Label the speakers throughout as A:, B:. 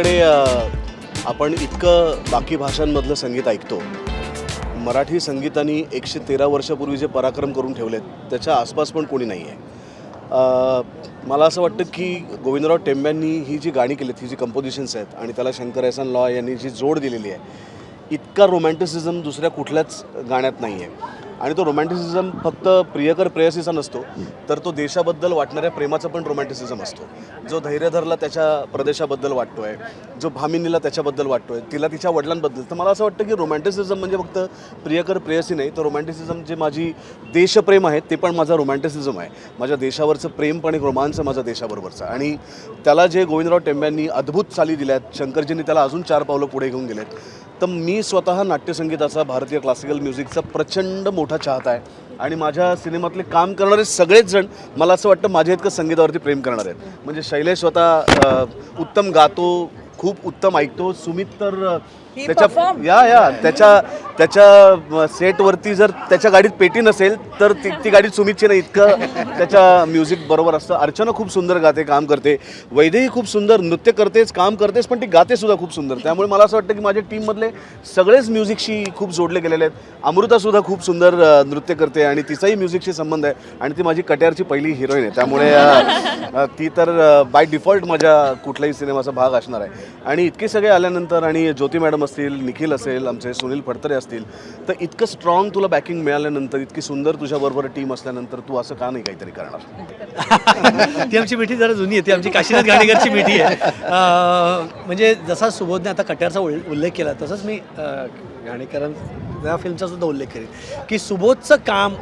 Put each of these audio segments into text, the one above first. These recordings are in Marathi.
A: आपल्याकडे आपण इतकं बाकी भाषांमधलं संगीत ऐकतो. मराठी संगीताने एकशे तेरा वर्षापूर्वी जे पराक्रम करून ठेवलेत त्याच्या आसपास पण कोणी नाही आहे मला असं वाटतं की गोविंदराव टेंब्यांनी ही जी गाणी केलीत ही जी कंपोजिशन्स आहेत आणि त्याला शंकर एहसान लॉ यांनी जी जोड दिलेली आहे इतका रोमॅन्टिसिझम दुसऱ्या कुठल्याच गाण्यात नाही आहे आणि तो रोमॅन्टिसिझम फक्त प्रियकर प्रेयसीचा नसतो तर तो देशाबद्दल वाटणाऱ्या प्रेमाचा पण रोमॅन्टिसिझम असतो. जो धैर्यधरला त्याच्या प्रदेशाबद्दल वाटतोय जो भामिनीला त्याच्याबद्दल वाटतोय तिला तिच्या वडिलांबद्दल तर मला असं वाटतं की रोमॅन्टिसिझम म्हणजे फक्त प्रियकर प्रेयसी नाही तर रोमॅन्टिसिझम जे माझी देशप्रेम आहे ते पण माझा रोमॅन्टिसिझम आहे. माझ्या देशावरचं प्रेम पण एक रोमांच माझा देशाबरोबरचा. आणि त्याला जे गोविंदराव टेंब्यांनी अद्भुत चाली दिल्यात शंकरजींनी त्याला अजून चार पावलं पुढे घेऊन गेलेत तर मी स्वतः नाट्यसंगीताचा भारतीय क्लासिकल म्युझिकचा प्रचंड मोठा चाहता आहे. आणि माझ्या सिनेमातले काम करणारे सगळेच जण मला असं वाटतं माझ्या इतकं संगीतावरती प्रेम करणार आहेत. म्हणजे शैलेश स्वतः उत्तम गातो खूप उत्तम ऐकतो. सुमित तर त्याच्या. या या. त्याच्या त्याच्या सेटवरती जर त्याच्या गाडीत पेटी नसेल तर ती ती गाडी सुमितची नाही. इतकं त्याच्या म्युझिक बरोबर असतं. अर्चना खूप सुंदर गाते काम करते. वैदेही खूप सुंदर नृत्य करतेच काम करतेच पण ती गाते सुद्धा खूप सुंदर. त्यामुळे मला असं वाटतं की माझ्या टीममधले सगळेच म्युझिकशी खूप जोडले गेलेले आहेत. अमृता सुद्धा खूप सुंदर नृत्य करते आणि तिचाही म्युझिकशी संबंध आहे आणि ती माझी कट्यारची पहिली हिरोईन आहे. त्यामुळे ती तर बाय डिफॉल्ट माझ्या कुठल्याही सिनेमाचा भाग असणार आहे. आणि इतके सगळे आल्यानंतर आणि ज्योती मॅडम असतील निखिल असेल आमचे सुनील फडतरे असतील तर इतकं स्ट्रॉंग तुला बॅकिंग मिळाल्यानंतर इतकी सुंदर तुझ्याबरोबर टीम असल्यानंतर तू असं का नाही काहीतरी करणार?
B: ती आमची मिठी जरा जुनी आहे. ती आमची काशीनाथ घाणेकरची मिठी आहे. म्हणजे जसा सुबोधने आता कट्यारचा उल्लेख केला तसंच मी अं, घाणेकरांच्या फिल्मचा सुद्धा उल्लेख करेन. की सुबोधचं काम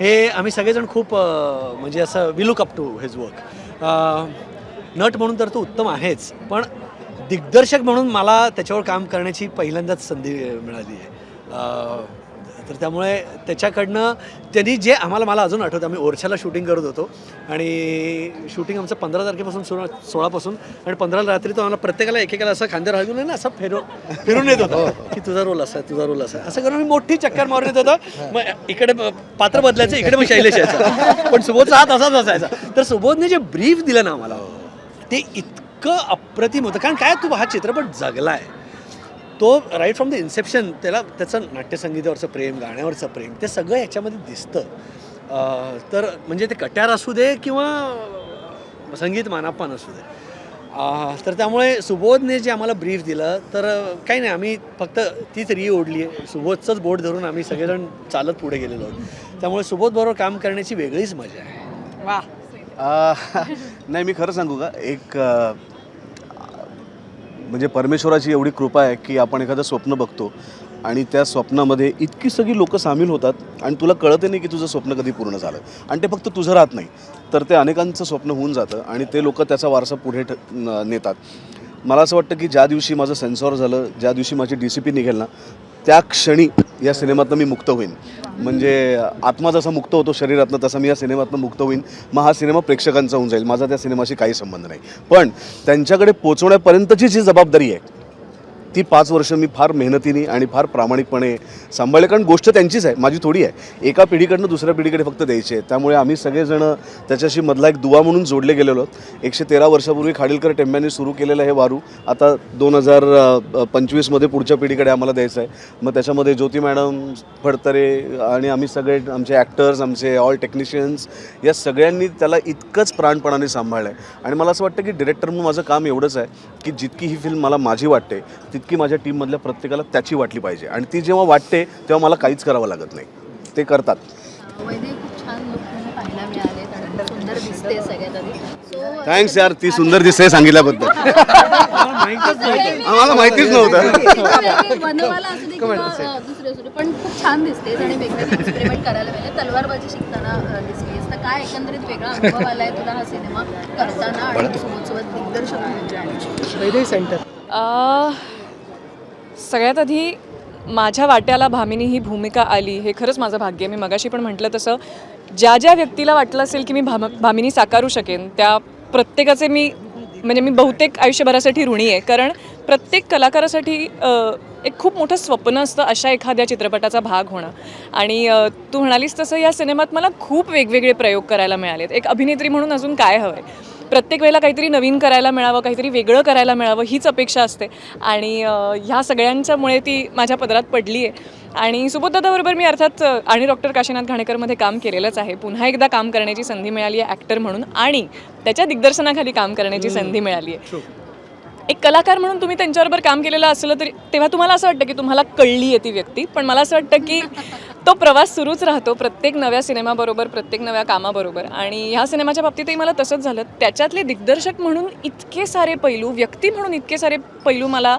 B: हे आम्ही सगळेजण खूप म्हणजे असं we look up to his work nut म्हणून तर तो उत्तम आहेच पण दिग्दर्शक म्हणून मला त्याच्यावर काम करण्याची पहिल्यांदाच संधी मिळाली आहे. तर त्यामुळे त्याच्याकडनं त्यांनी जे आम्हाला मला अजून आठवतं आम्ही ओरछाला शूटिंग करत होतो. आणि शूटिंग आमचं पंधरा तारखेपासून सुरू सोळापासून. आणि पंधराला रात्री तो आम्हाला प्रत्येकाला एकेकाला असं खांद्यावर हलवून ना असं फिरून फिरून येत होतो. की तुझा रोल असा तुझा रोल असा असं करून मी मोठी चक्कर मारून येत होतं. मग इकडे पात्र बदलायचं इकडे मग शैलेश यायचा. पण सुबोधचा हात असाच असायचा. तर सुबोधने जे ब्रीफ दिलं ना आम्हाला ते इतकं अप्रतिम होतं. कारण काय तू हा चित्रपट जगला आहे तो राईट फ्रॉम द इन्सेप्शन त्याला त्याचं नाट्यसंगीतावरचं प्रेम गाण्यावरचं प्रेम ते सगळं याच्यामध्ये दिसतं. अं, तर म्हणजे ते कट्यार असू दे किंवा संगीत मानापान असू दे. अं, तर त्यामुळे सुबोधने जे आम्हाला ब्रीफ दिलं तर काही नाही आम्ही फक्त तीच री ओढली आहे सुबोधचंच बोट धरून आम्ही सगळेजण चालत पुढे गेलेलो आहोत. त्यामुळे सुबोधबरोबर काम करण्याची वेगळीच मजा आहे.
C: वा
A: नाही मी खरं सांगू का? एक म्हणजे परमेश्वराची एवढी कृपा आहे की आपण एखादं स्वप्न बघतो आणि त्या स्वप्नामध्ये इतकी सगळी लोकं सामील होतात आणि तुला कळतही नाही की तुझं स्वप्न कधी पूर्ण झालं. आणि ते फक्त तुझं राहत नाही. तर ते अनेकांचं स्वप्न होऊन जातं आणि ते लोक त्याचा वारसा पुढे ठ नेतात. मला असं वाटतं की ज्या दिवशी माझं सेन्सॉर झालं ज्या दिवशी माझी डी सी पी निघेल ना त्या क्षणी या सिनेमातनं मी मुक्त होईन. म्हणजे आत्मा जसा मुक्त होतो शरीरातनं तसा मी या सिनेमातनं मुक्त होईन. मग हा सिनेमा प्रेक्षकांचा होऊन जाईल. माझा त्या सिनेमाशी काही संबंध नाही. पण त्यांच्याकडे पोचवण्यापर्यंतची जी जबाबदारी आहे ती पाच वर्ष मी फार मेहनतीने आणि फार प्रामाणिकपणे सांभाळले. कारण गोष्ट त्यांचीच आहे माझी थोडी आहे. एका पिढीकडनं दुसऱ्या पिढीकडे फक्त द्यायची आहे त्यामुळे आम्ही सगळेजण त्याच्याशी मधला एक दुवा म्हणून जोडले गेलेलो एकशे तेरा वर्षापूर्वी खाडीलकर टेंब्यांनी सुरू केलेलं हे वारू आता दोन हजार पंचवीसमध्ये पुढच्या पिढीकडे आम्हाला द्यायचं आहे. मग त्याच्यामध्ये ज्योती मॅडम फडतरे आणि आम्ही सगळे आमचे ॲक्टर्स आमचे ऑल टेक्निशियन्स या सगळ्यांनी त्याला इतकंच प्राणपणाने सांभाळलं आहे आणि मला असं वाटतं की डिरेक्टर म्हणून माझं काम एवढंच आहे की जितकी ही फिल्म मला माझी वाटते तितकी माझ्या टीममधल्या प्रत्येकाला त्याची वाटली पाहिजे. आणि ती जेव्हा वाटते तेव्हा मला काहीच करावं लागत नाही. ते करतात.
D: वैदे खूप छान लुक तुम्ही पाहायला मिळाले. आणि सुंदर दिसते सगळ्यात आधी. सो
A: थँक्स यार ती सुंदर दिसते सांगितल्याबद्दल. आम्हाला माहितीच नव्हतं.
D: पण खूप छान दिसते. आणि वेगवेगळे एक्सपेरिमेंट करायला मिळाले. तलवारबाजी शिकताना अ, दिसलीस तर काय एकंदरीत वेगळा अनुभव आलाय तुला हा सिनेमा करताना आणि सोबत दिग्दर्शक म्हणून join.
C: सगळ्यात आधी माझ्या वाट्याला भामिनी ही भूमिका आली हे खरंच माझं भाग्य आहे. मी मगाशी पण म्हटलं तसं ज्या ज्या व्यक्तीला वाटलं असेल की मी भाम भामिनी साकारू शकेन त्या प्रत्येकाचे मी म्हणजे मी बहुतेक आयुष्यभरासाठी ऋणी आहे. कारण प्रत्येक कलाकारासाठी एक खूप मोठं स्वप्न असतं अशा एखाद्या चित्रपटाचा भाग होणं. आणि तू म्हणालीस तसं या सिनेमात मला खूप वेगवेगळे प्रयोग करायला मिळालेत. एक अभिनेत्री म्हणून अजून काय हवं आहे प्रत्येक वेळेला काहीतरी नवीन करायला मिळावं काहीतरी वेगळं करायला मिळावं हीच अपेक्षा असते. आणि ह्या सगळ्यांच्यामुळे ती माझ्या पदरात पडली आहे. आणि सुबोधदादाबरोबर मी अर्थात आणि डॉक्टर काशीनाथ घाणेकरमध्ये काम केलेलंच आहे. पुन्हा एकदा काम करण्याची संधी मिळाली आहे ॲक्टर म्हणून आणि त्याच्या दिग्दर्शनाखाली काम करण्याची संधी मिळाली आहे. एक कलाकार म्हणून तुम्ही त्यांच्याबरोबर काम केलेलं असलं तरी तेव्हा तुम्हाला असं वाटतं की तुम्हाला कळली आहे ती व्यक्ती पण मला असं वाटतं की तो प्रवास सुरूच राहतो प्रत्येक नव्या सिनेमाबरोबर प्रत्येक नव्या कामाबरोबर. आणि ह्या सिनेमाच्या बाबतीतही मला तसंच झालं. त्याच्यातले दिग्दर्शक म्हणून इतके सारे पैलू व्यक्ती म्हणून इतके सारे पैलू मला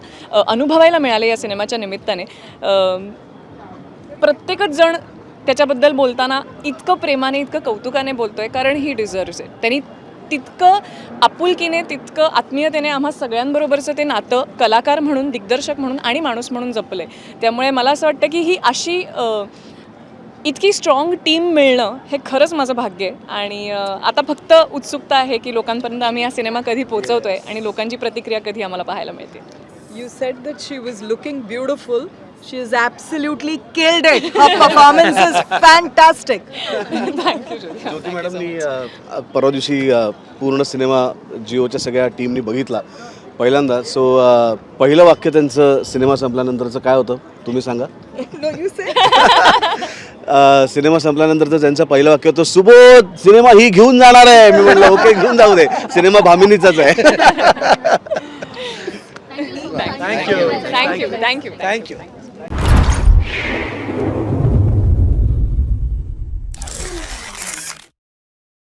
C: अनुभवायला मिळाले या सिनेमाच्या निमित्ताने. प्रत्येकच जण त्याच्याबद्दल बोलताना इतकं प्रेमाने इतकं कौतुकाने बोलतोय कारण ही डिझर्व्स आहे त्यांनी तितकं आपुलकीने तितकं आत्मीयतेने आम्हा सगळ्यांबरोबरचं ते नातं कलाकार म्हणून दिग्दर्शक म्हणून आणि माणूस म्हणून जपलं आहे त्यामुळे मला असं वाटतं की ही अशी इतकी स्ट्रॉंग टीम मिळणं हे खरंच माझं भाग्य आहे. आणि आता फक्त उत्सुकता आहे की लोकांपर्यंत आम्ही हा सिनेमा कधी पोहोचवतोय आणि लोकांची प्रतिक्रिया कधी आम्हाला पाहायला मिळते.
E: You said that she was looking beautiful. She has absolutely killed it. Her performance is fantastic.
C: Thank you
A: Jyoti मॅडमनी अ, परवा दिवशी अ, पूर्ण सिनेमा जिओच्या सगळ्या टीमनी बघितला. पहिल्यांदा. सो पहिलं वाक्य त्यांचं सिनेमा संपल्यानंतरचं काय होतं? तुम्ही सांगा.
E: No, you said.
A: A, cinema संपल्यानंतरचं त्यांचं पहिलं वाक्य होतं सुबोध सिनेमा ही घेऊन जाणार आहे. मी म्हटलं ओके घेऊन जाऊ दे. सिनेमा भामिनीचाच आहे.
B: Thank you
C: thank you thank you
B: thank you Thank you.